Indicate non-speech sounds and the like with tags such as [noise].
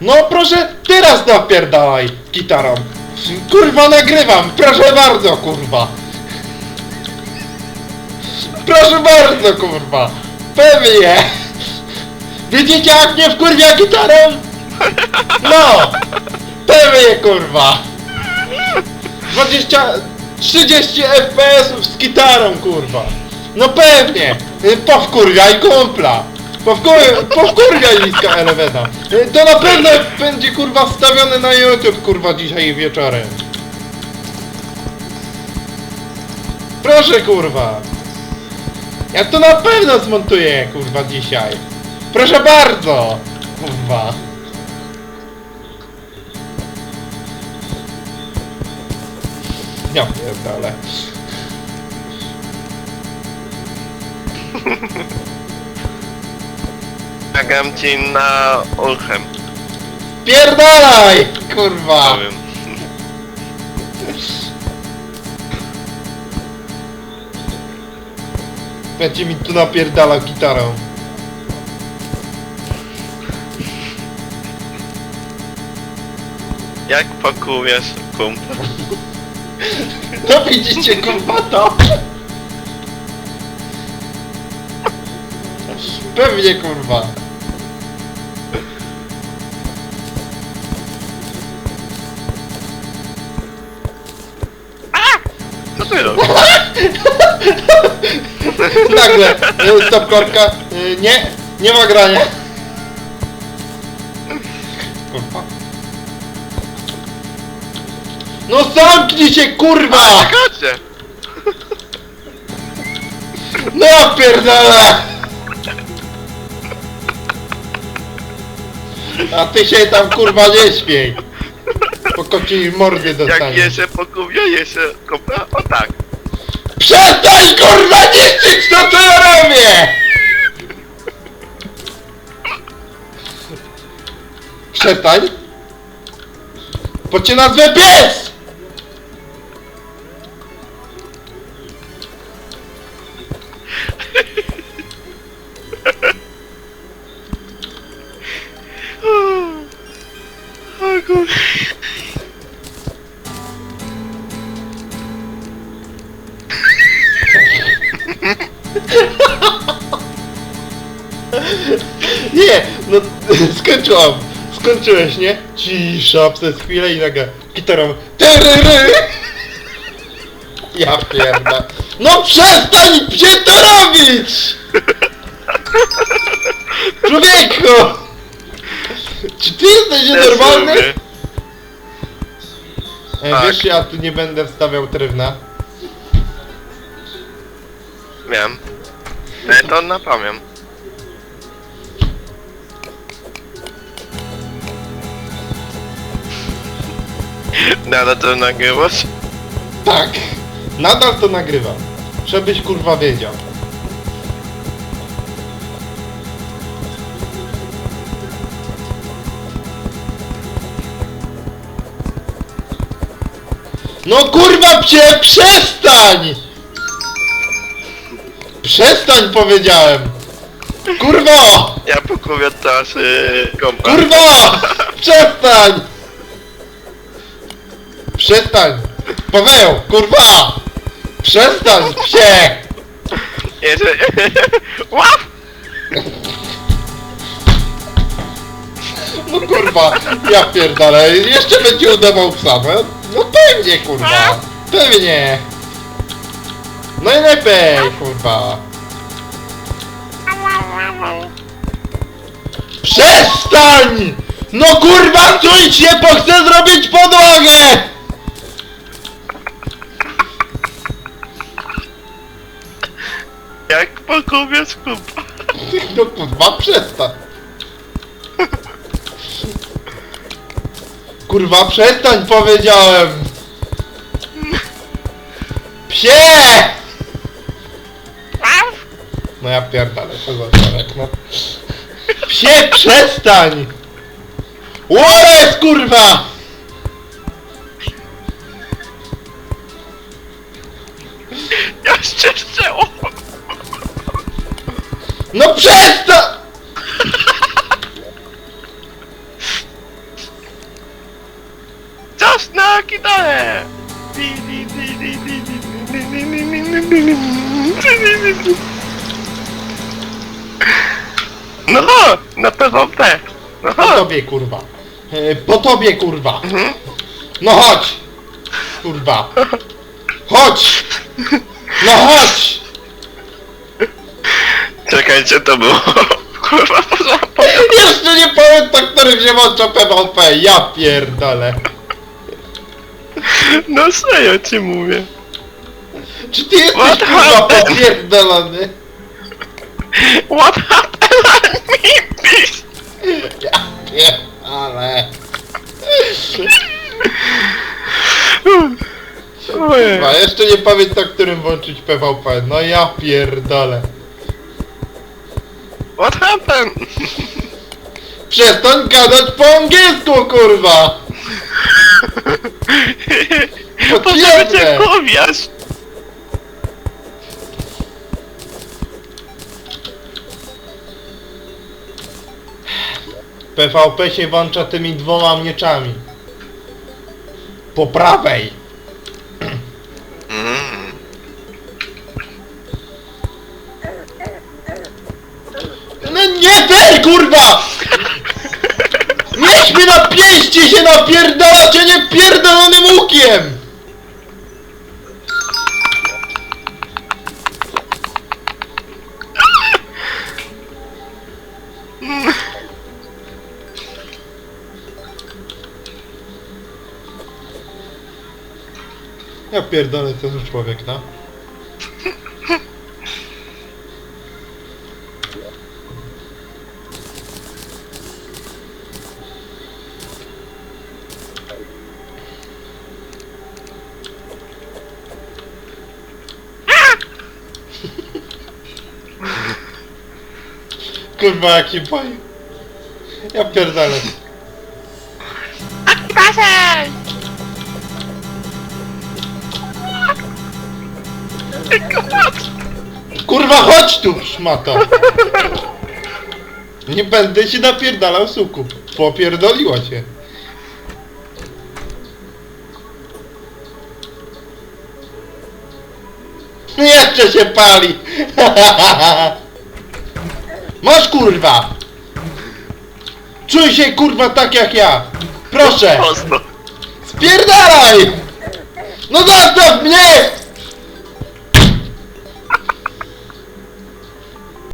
No proszę, teraz napierdalaj gitarą. Kurwa nagrywam, proszę bardzo kurwa. Proszę bardzo kurwa. Pewnie. Widzicie jak mnie wkurwia gitarą? No. Pewnie kurwa. 20, 30 FPS z gitarą kurwa. No pewnie. Powkurwiaj kumpla. Powkur- Powkurwiaj Liska Elewena. Y, To na pewno będzie kurwa wstawione na YouTube kurwa dzisiaj wieczorem. Proszę kurwa. Ja to na pewno zmontuję kurwa dzisiaj. Proszę bardzo. Kurwa. Ja pierdolę. [laughs] Nagam ci na uchem, Pierdalaj! Kurwa! powiem. Będzie mi tu napierdala gitarą. Jak pakujesz kumpla? No widzicie kurwa to? Pewnie kurwa. [laughs] Nagle, y, stop korka. Y, Nie, nie ma grania. Kurwa. No zamknij się kurwa! No pierdolę! A ty się tam kurwa nie śmiej! Po kociej mordy Jak dostaniesz. jeszcze pokuje jeszcze kumpla? O tak. Przestań kurwa niszczyć to co ja robię! Przestań! Bo cię nazwę pies! O. Nie, no [laughs] skończyłam. Skończyłeś, nie? Cisza przez chwilę i nagle gitarą. Tyryry! Ja pierda. No przestań się to robić! Człowieku! Czy ty jesteś nienormalny? Lubię. E, Tak. Wiesz, ja tu nie będę wstawiał trewna. Wiem. E, to napamiętam. Nadal to nagrywasz? Tak, nadal to nagrywam. Żebyś kurwa wiedział. No kurwa psie, przestań! Przestań powiedziałem! Kurwo! Ja pokuję teraz yy. Kurwo! [laughs] Przestań! Przestań! Paweł, kurwa! Przestań! Jeszcze... [laughs] Łap! No kurwa, ja pierdolę, jeszcze będzie udawał psa, no, no pewnie kurwa, pewnie. No i lepiej, kurwa. Przestań! No kurwa, czuj się, bo chcę zrobić podłogę! Pokupiesz kumpla? No kurwa, przestań. Kurwa, przestań, powiedziałem. Psie! No ja pierdolę, to za no. Psie, przestań! Łores, kurwa! No przestań! Czas na kitale! No to, na PWP! No Po tobie kurwa. Po tobie kurwa. No chodź! Kurwa. Chodź! No chodź! Czekajcie, to było... [laughs] Kurwa, poza... Jeszcze nie powiem tak, który się włącza PvP. Ja pierdolę. No serio ci mówię. Czy ty jesteś What kurwa happened? popierdolony? What happened on me, bitch? Ja pierdolę. Kurwa, jeszcze nie pamiętam, którym włączyć PvP. No ja pierdolę. What happened? Przestań gadać po angielsku, kurwa! [laughs] To żeby cię powiesz. PvP się włącza tymi dwoma mieczami. Po prawej. Się napierdalać, a nie pierdolonym łukiem! Ja pierdolę, to jest człowiek, no. Kurwa, jaki boj. Ja pierdolę. Basen! Kurwa, chodź tu, szmato! Nie będę się napierdalał, suku. Popierdoliła się. Jeszcze się pali! [laughs] Masz kurwa! Czuj się kurwa tak jak ja! Proszę! Spierdalaj! No zostaw mnie!